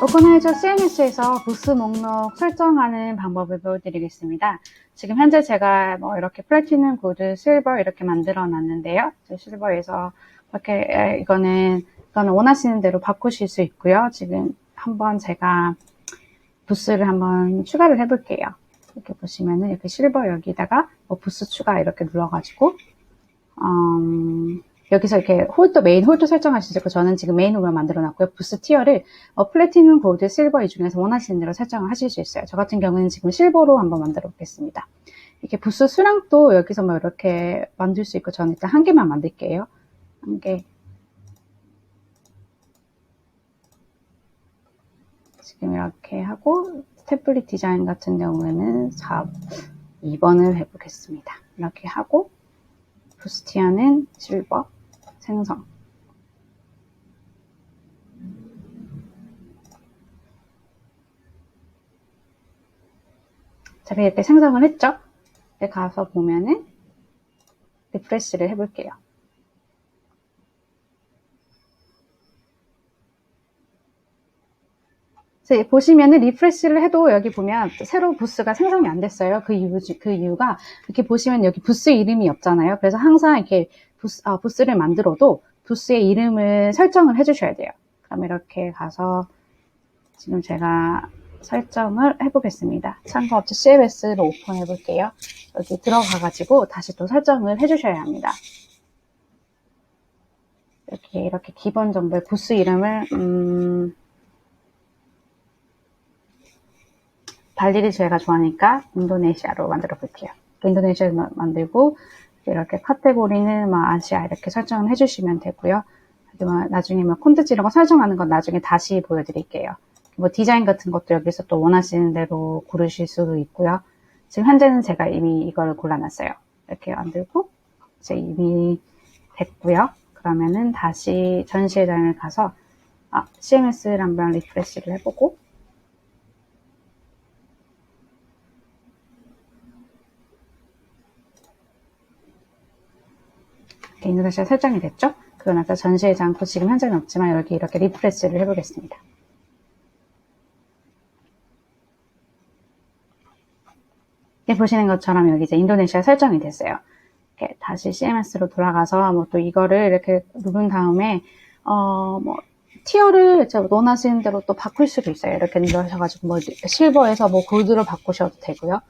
오커나이저 CMS에서 부스 목록 설정하는 방법을 보여드리겠습니다. 지금 현재 제가 뭐 이렇게 플래티넘, 골드, 실버 이렇게 만들어 놨는데요. 저 실버에서 이렇게 에, 이거는 이거는 원하시는 대로 바꾸실 수 있고요. 지금 한번 제가 부스를 한번 추가를 해볼게요. 이렇게 보시면은 이렇게 실버 여기다가 뭐 부스 추가 이렇게 눌러가지고 음, 여기서 이렇게 홀더, 메인 홀더 설정하시고 저는 지금 메인 홀더 만들어 놨고요. 부스 티어를 어, 플래티넘, 골드, 실버 이 중에서 원하시는 대로 설정을 하실 수 있어요. 저 같은 경우는 지금 실버로 한번 만들어 보겠습니다. 이렇게 부스 수량도 여기서 뭐 이렇게 만들 수 있고 저는 일단 한 개만 만들게요. 한 개. 지금 이렇게 하고 스태플릿 디자인 같은 경우에는 4, 2번을 해보겠습니다. 이렇게 하고 부스티아는 실버 생성 자 이렇게 생성을 했죠? 가서 보면은 리프레시를 해볼게요. 보시면은 리프레시를 해도 여기 보면 새로운 부스가 생성이 안 됐어요. 그 이유, 그 이유가 이렇게 보시면 여기 부스 이름이 없잖아요. 그래서 항상 이렇게 부스, 아, 부스를 만들어도 부스의 이름을 설정을 해주셔야 돼요. 그럼 이렇게 가서 지금 제가 설정을 해보겠습니다. 참고업체 CMS를 오픈해 볼게요. 여기 들어가가지고 다시 또 설정을 해주셔야 합니다. 이렇게 이렇게 기본 정보의 부스 이름을 음, 발리를 제가 좋아하니까 인도네시아로 만들어 볼게요. 인도네시아로 만들고 이렇게 카테고리는 뭐 아시아 이렇게 설정을 해주시면 되고요. 나중에 뭐 콘텐츠 이런 거 설정하는 건 나중에 다시 보여드릴게요. 뭐 디자인 같은 것도 여기서 또 원하시는 대로 고르실 수도 있고요. 지금 현재는 제가 이미 이걸 골라놨어요. 이렇게 만들고 이제 이미 됐고요. 그러면은 다시 전시회장을 가서 아, CMS를 한번 리프레시를 해보고 인도네시아 설정이 됐죠? 그거 나서 전시회지 않고 지금 현재는 없지만 여기 이렇게 리프레시를 해보겠습니다. 이렇게 보시는 것처럼 여기 이제 인도네시아 설정이 됐어요. 이렇게 다시 CMS로 돌아가서 뭐 또 이거를 이렇게 누른 다음에 어 뭐 티어를 원하시는 대로 또 바꿀 수도 있어요. 이렇게 누르셔가지고 뭐 실버에서 뭐 골드로 바꾸셔도 되고요.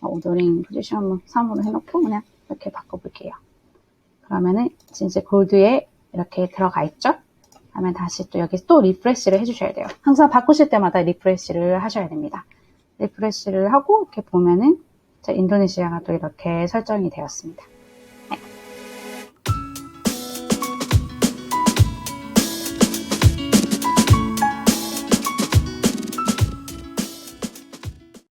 어, 오더링 포지션 뭐 3으로 해놓고 그냥 이렇게 바꿔볼게요. 그러면은 진짜 골드에 이렇게 들어가 있죠? 그러면 다시 또 여기 또 리프레시를 해주셔야 돼요. 항상 바꾸실 때마다 리프레시를 하셔야 됩니다. 리프레시를 하고 이렇게 보면은 인도네시아가 또 이렇게 설정이 되었습니다.